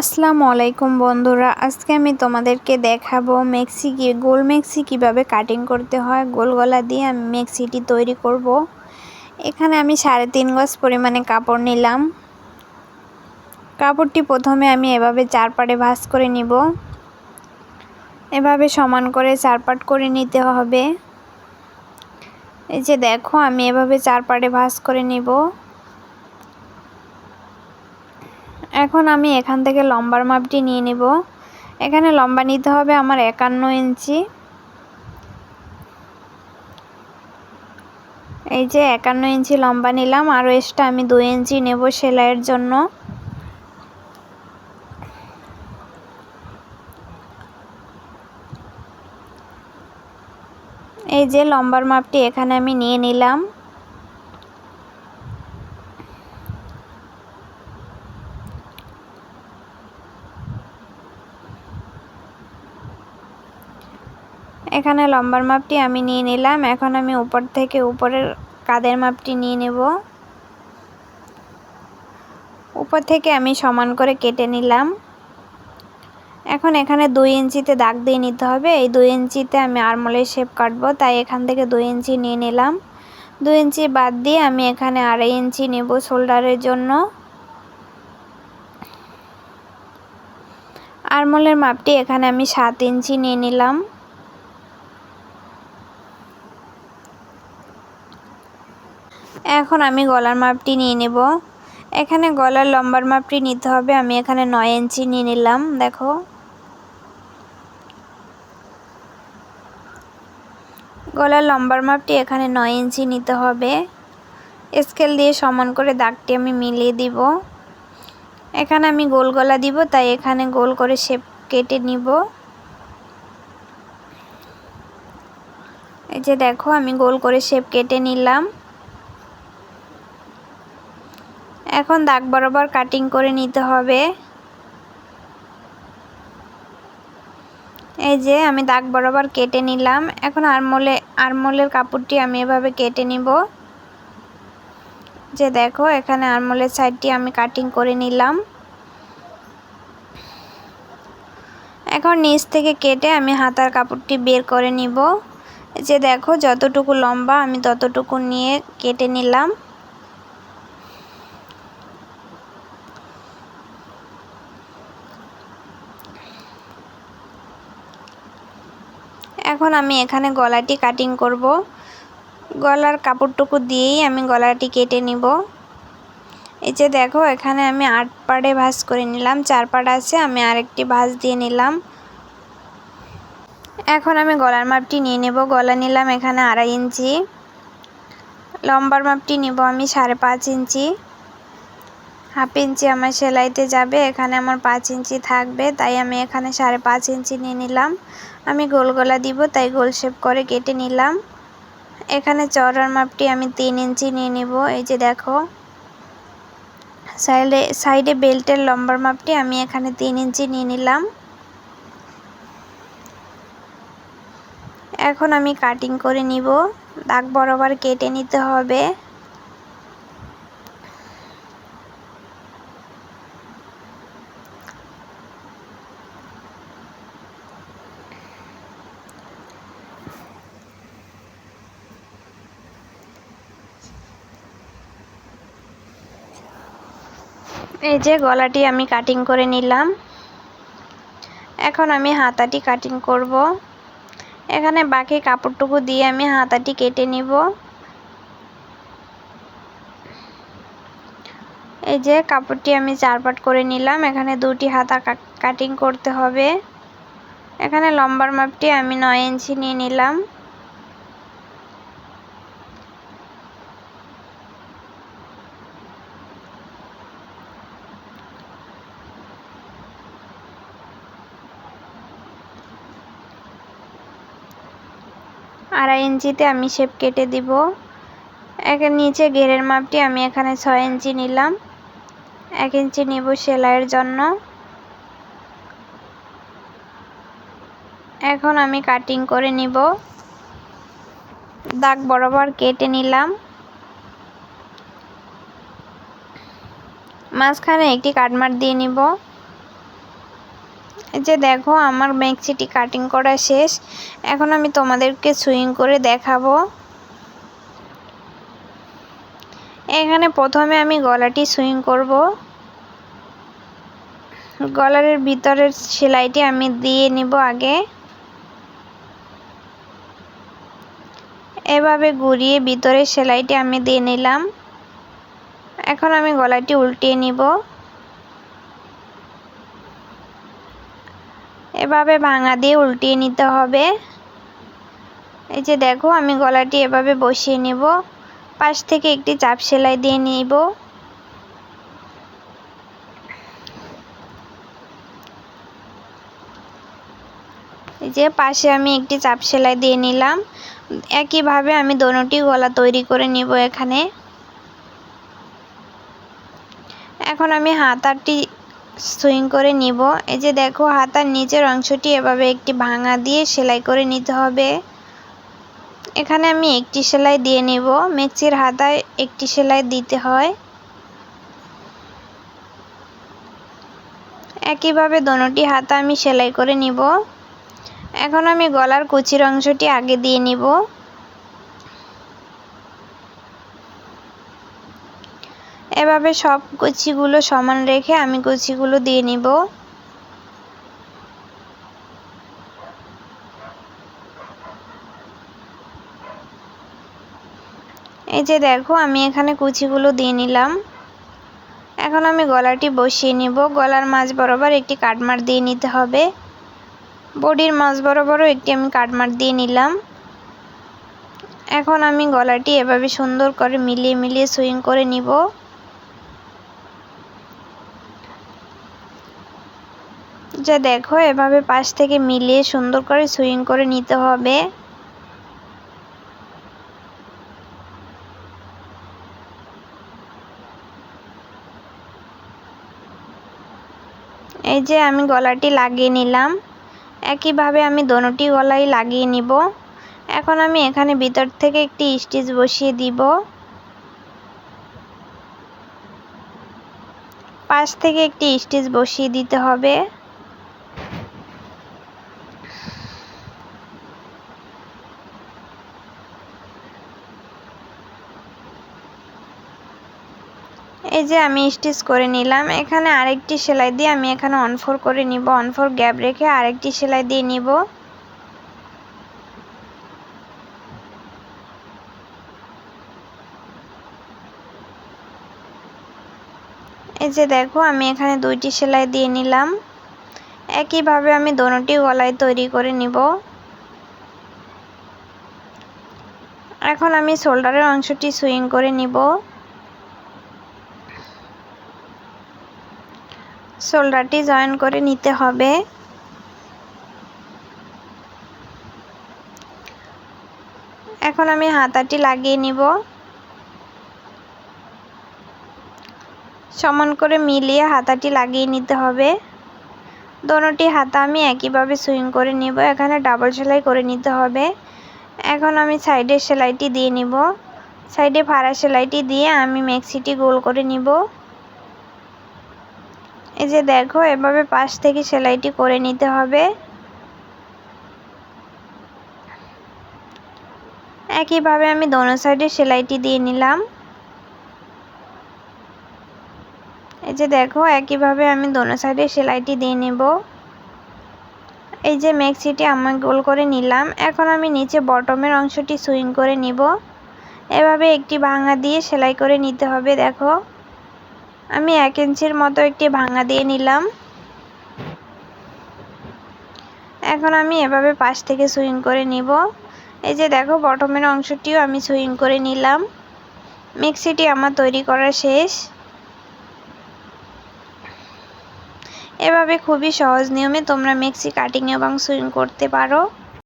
আসসালামু আলাইকুম বন্ধুরা, আজকে আমি তোমাদেরকে দেখাবো মেক্সি কি গোল মেক্সি কীভাবে কাটিং করতে হয়, গোল গলা দিয়ে আমি মেক্সিটি তৈরি করব। এখানে আমি সাড়ে তিন গজ পরিমাণে কাপড় নিলাম। কাপড়টি প্রথমে আমি এভাবে চার পাটে ভাঁজ করে নিব। এভাবে সমান করে চার পাট করে নিতে হবে। এই যে দেখো, আমি এভাবে চার পাটে ভাঁজ করে নিব। এখন আমি এখান থেকে লম্বার মাপটি নিয়ে নেব। এখানে লম্বা নিতে হবে আমার একান্ন ইঞ্চি। এই যে একান্ন ইঞ্চি লম্বা নিলাম, আর এসটা আমি দুই ইঞ্চি নেব সেলাইয়ের জন্য। এই যে লম্বার মাপটি এখানে আমি নিয়ে নিলাম। এখানে লম্বার মাপটি আমি নিয়ে নিলাম। এখন আমি উপর থেকে উপরের কাদের মাপটি নিয়ে নেব। উপর থেকে আমি সমান করে কেটে নিলাম। এখন এখানে দুই ইঞ্চিতে দাগ দিয়ে নিতে হবে। এই দুই ইঞ্চিতে আমি আরমোলের শেপ কাটবো, তাই এখান থেকে দুই ইঞ্চি নিয়ে নিলাম। দুই ইঞ্চি বাদ দিয়ে আমি এখানে আড়াই ইঞ্চি নেব শোল্ডারের জন্য। আরমোলের মাপটি এখানে আমি সাত ইঞ্চি নিয়ে নিলাম। এখন আমি গলার মাপটি নিয়ে নেব। এখানে গলার লম্বার মাপটি নিতে হবে। আমি এখানে নয় ইঞ্চি নিয়ে নিলাম, দেখো। গলার লম্বার মাপটি এখানে নয় ইঞ্চি নিতে হবে। স্কেল দিয়ে সমান করে দাগটি আমি মিলিয়ে দিব। এখানে আমি গোল গলা দিব, তাই এখানে গোল করে শেপ কেটে নিব। এই যে দেখো, আমি গোল করে শেপ কেটে নিলাম। এখন দাগ বরাবর কাটিং করে নিতে হবে। এই যে আমি দাগ বরাবর কেটে নিলাম। এখন আরমোলে আরমোলের কাপড়টি আমি এভাবে কেটে নিব। যে দেখো, এখানে আরমোলের সাইডটি আমি কাটিং করে নিলাম। এখন নিচ থেকে কেটে আমি হাতার কাপড়টি বের করে নিব। যে দেখো, যতটুকু লম্বা আমি ততটুকু নিয়ে কেটে নিলাম। এখন আমি এখানে গলাটি কাটিং করব। গলার কাপড়টুকু দিয়েই আমি গলাটি কেটে নিব। এই যে দেখো, এখানে আমি আট পাড়ে ভাঁজ করে নিলাম। চার পাড় আছে, আমি আরেকটি ভাঁজ দিয়ে নিলাম। এখন আমি গলার মাপটি নিয়ে নেব। গলা নিলাম এখানে আড়াই ইঞ্চি। লম্বার মাপটি নিব আমি সাড়ে পাঁচ ইঞ্চি। হাফ ইঞ্চি আমার সেলাইতে যাবে, এখানে আমার পাঁচ ইঞ্চি থাকবে, তাই আমি এখানে সাড়ে পাঁচ ইঞ্চি নিয়ে নিলাম। আমি গোল গলা দিব, তাই গোল শেপ করে কেটে নিলাম। এখানে চড়ার মাপটি আমি তিন ইঞ্চি নিয়ে নিব, এই যে দেখো। সাইডে সাইডে বেল্টের লম্বার মাপটি আমি এখানে তিন ইঞ্চি নিয়ে নিলাম। এখন আমি কাটিং করে নিব, দাগ বরাবর কেটে নিতে হবে। এই যে গলাটি আমি কাটিং করে নিলাম। এখন আমি হাতাটি কাটিং করব। এখানে বাকি কাপড়টুকু দিয়ে আমি হাতাটি কেটে নিব। এই যে কাপড়টি আমি চার পাট করে নিলাম। এখানে দুটি হাতা কাটিং করতে হবে। এখানে লম্বার মাপটি আমি নয় ইঞ্চি নিয়ে নিলাম। আড়াই ইঞ্চিতে আমি শেপ কেটে দিব। একের নিচে ঘেরের মাপটি আমি এখানে ছয় ইঞ্চি নিলাম। এক ইঞ্চি নিব সেলাইয়ের জন্য। এখন আমি কাটিং করে নিব। দাগ বরাবর কেটে নিলাম। মাঝখানে একটি কাটমার দিয়ে নিব। যে দেখো, আমার মেক্সিটি কাটিং করা শেষ। এখন আমি তোমাদেরকে সুইং করে দেখাবো। এখানে প্রথমে আমি গলাটি সুইং করব। গলারের ভিতরের সেলাইটি আমি দিয়ে নিব আগে। এভাবে ঘুরিয়ে ভিতরের সেলাইটি আমি দিয়ে নিলাম। এখন আমি গলাটি উল্টিয়ে নিব। এভাবে ভাঙা দিয়ে উল্টিয়ে নিতে হবে। এই যে দেখো, আমি গলাটি এভাবে বসিয়ে নিব। পাশ থেকে একটি চাপ সেলাই দিয়ে নিব। এই যে পাশে আমি একটি চাপ সেলাই দিয়ে নিলাম। একইভাবে আমি দোনোটি গলা তৈরি করে নিব এখানে। এখন আমি হাতারটি সুইং করে নিব। এই যে দেখো, হাতার নিচের অংশটি এভাবে একটি ভাঙা দিয়ে সেলাই করে নিতে হবে। এখানে আমি একটি সেলাই দিয়ে নিব। মেক্সির হাতায় একটি সেলাই দিতে হয়। একইভাবে দোনোটি হাতা আমি সেলাই করে নিব। এখন আমি গলার কুচির অংশটি আগে দিয়ে নিব। এভাবে সব কুচিগুলো সমান রেখে আমি কুচিগুলো দিয়ে নিব। এই যে দেখো, আমি এখানে কুচিগুলো দিয়ে নিলাম। এখন আমি গলাটি বসিয়ে নিব। গলার মাঝ বরাবর একটি কাটমার দিয়ে নিতে হবে। বডির মাঝ বরাবরও একটি আমি কাটমার দিয়ে নিলাম। এখন আমি গলাটি এভাবে সুন্দর করে মিলিয়ে মিলিয়ে সুইং করে নিব। যা দেখো, এভাবে পাশ থেকে মিলিয়ে সুন্দর করে সুইং করে নিতে হবে। এই যে আমি গলাটি লাগিয়ে নিলাম। একইভাবে আমি দোনোটি গলাই লাগিয়ে নিব। এখন আমি এখানে ভিতর থেকে একটি স্টিচ বসিয়ে দিব। পাশ থেকে একটি স্টিচ বসিয়ে দিতে হবে। যে আমি স্টিচ করে নিলাম, এখানে আরেকটি সেলাই দিয়ে আমি এখানে অনফোর করে নিব। অনফোর গ্যাপ রেখে আরেকটি সেলাই দিয়ে নিব। এই যে দেখো, আমি এখানে দুইটি সেলাই দিয়ে নিলাম। একইভাবে আমি দোনোটি গলায় তৈরি করে নিব। এখন আমি শোল্ডারের অংশটি সুইং করে নিব। শোল্ডারটি জয়েন করে নিতে হবে। এখন আমি হাতাটি লাগিয়ে নিব। সমান করে মিলিয়ে হাতাটি লাগিয়ে নিতে হবে। দোনোটি হাতা আমি একইভাবে সুইং করে নিব, এখানে ডাবল সেলাই করে নিতে হবে। এখন আমি সাইডের সেলাইটি দিয়ে নিব। সাইডে ফাড়া সেলাইটি দিয়ে আমি মেক্সিটি গোল করে নিব। এই যে দেখো, এভাবে পাশ থেকে সেলাইটি করে নিতে হবে। একইভাবে আমি দোনো সাইডে সেলাইটি দিয়ে নিলাম। এই যে দেখো, একইভাবে আমি দোনো সাইডে সেলাইটি দিয়ে নেব। এই যে মেক্সিটি আমি গোল করে নিলাম। এখন আমি নিচে বটমের অংশটি সুইং করে নিব। এভাবে একটি ভাঙা দিয়ে সেলাই করে নিতে হবে, দেখো। আমি এক ইঞ্চির মতো একটি ভাঙা দিয়ে নিলাম। এখন আমি এভাবে পাশ থেকে সুইং করে নিব। এই যে দেখো, বটমের অংশটিও আমি সুইং করে নিলাম। মিক্সিটি আমার তৈরি করা শেষ। এভাবে খুবই সহজ নিয়মে তোমরা মিক্সি কাটিং এবং সুইং করতে পারো।